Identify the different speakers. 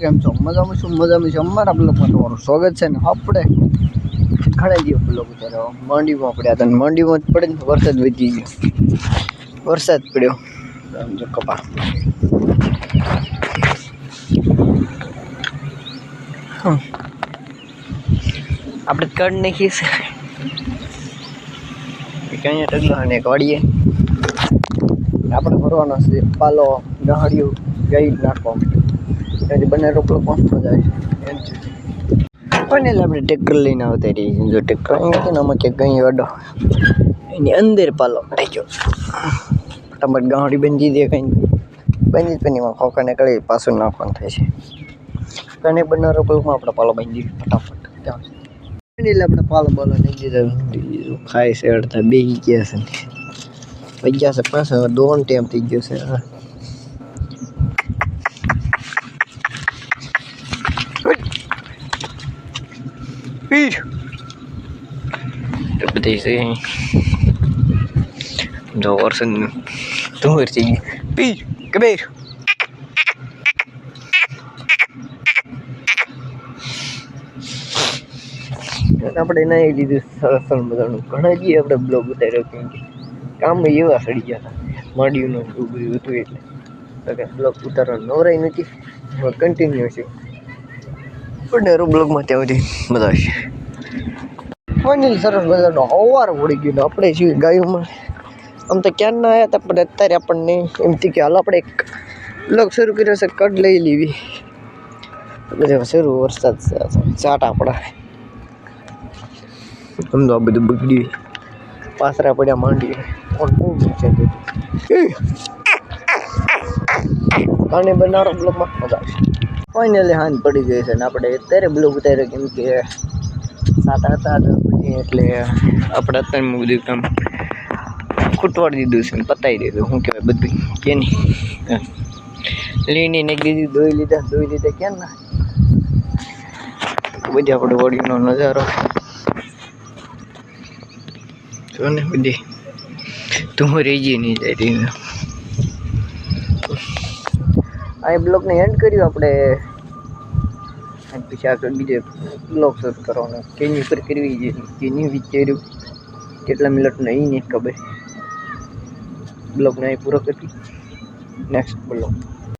Speaker 1: કેમ છો? મજામાં છું મજામાં છું. અમારા બ્લોગમાં તમારું સ્વાગત છે ને આપણે ઘણા દિવસ બ્લોગ ઉતાર્યો મંડીમાં પડ્યા હતા ને મંડીમાં જ પડે ને તો વરસાદ વધી ગયો. વરસાદ પડ્યો. આમ જો કપા. હમ. આપણે કડ નાખીએ છે. એક અહીંયા ટગલો અને એક વાડીએ. આપણે ભરવાનો છે પાલો ગહાડિયું ગઈ નાખવા માટે. બંને રોકડો પણ જાય છે. પણ એટલે આપણે ટ્રેક્ટર લઈને આવતા રહીએ. જો ટ્રેક્ટર અહીં હતું ને, આમાં ક્યાંક ગઈ અડો. એની અંદર પાલો ગયો. ફટાફટ ગાંડી બંધી દે કંઈ. બંધી જ એમાં ખોખાને કળી પાછું નાખવાનું થાય છે. અને બંને રોકડમાં આપણે પાલો બાંધી ફટાફટ. ત્યાં એટલે આપણે પાલો બાલો નહીં દીધો ખાય છે, અડધા બે ગયા છે. ગયા છે પાછા દોન ટાઈમ થઈ ગયો છે. હા બધી છે જો વરસાદ ધુમર છે પીર કબીર આપણે એ લીધું સરસ મજાનું ઘણા જઈએ આપણે બ્લોગ ઉતાર્યો કેમ કે કામ એવા સડી ગયા હતા માંડ્યું એવું બધું હતું એટલે બ્લોગ ઉતારવા નવરાય નથી કન્ટિન્યુ છે પણ બ્લોગમાં ત્યાં સુધી મજા આવશે. ફાઇનલી સરસ મજાનો અવાર ઉડી ગયો આપણે છીએ ગાયોમાં. આમ તો ક્યાં ના આવ્યા હતા, પણ અત્યારે આપણને એમથી કે હાલ આપણે એક બ્લોગ શરૂ કર્યો છે કડ લઈ લેવી. એટલે શરૂ વરસાદ ચાટા આપણા. આમ તો આ બધું બગડી પાસરા પડ્યા માંડી પણ બહુ થયું અને બનારો મજા આવશે. ફાઇનલી હાંજ પડી ગઈ છે ને આપણે અત્યારે બ્લોગ ઉતાર્યો કેમ કે સાત હતા એટલે આપણે અત્યારે બધું કામ ખૂટવાડી દીધું છે પતાવી દીધું. શું કહેવાય બધું? કે નહીં? લીની કીધી દીધી દોઈ લીધા. ધોઈ લીધા કેમ ના? બધી આપણે વડીનો નજારો. જો ને બધી. તું રેજી નહીં જાય આ બ્લોગને એન્ડ કર્યું આપણે. પછી આગળ બીજે બ્લોગ શરૂ કરવાનો. કેની ઉપર કરવી છે, કેની વિચાર્યું કેટલા મિનિટનો એ નહીં ખબર. બ્લોગને અહીં પૂરો કરી. Next blog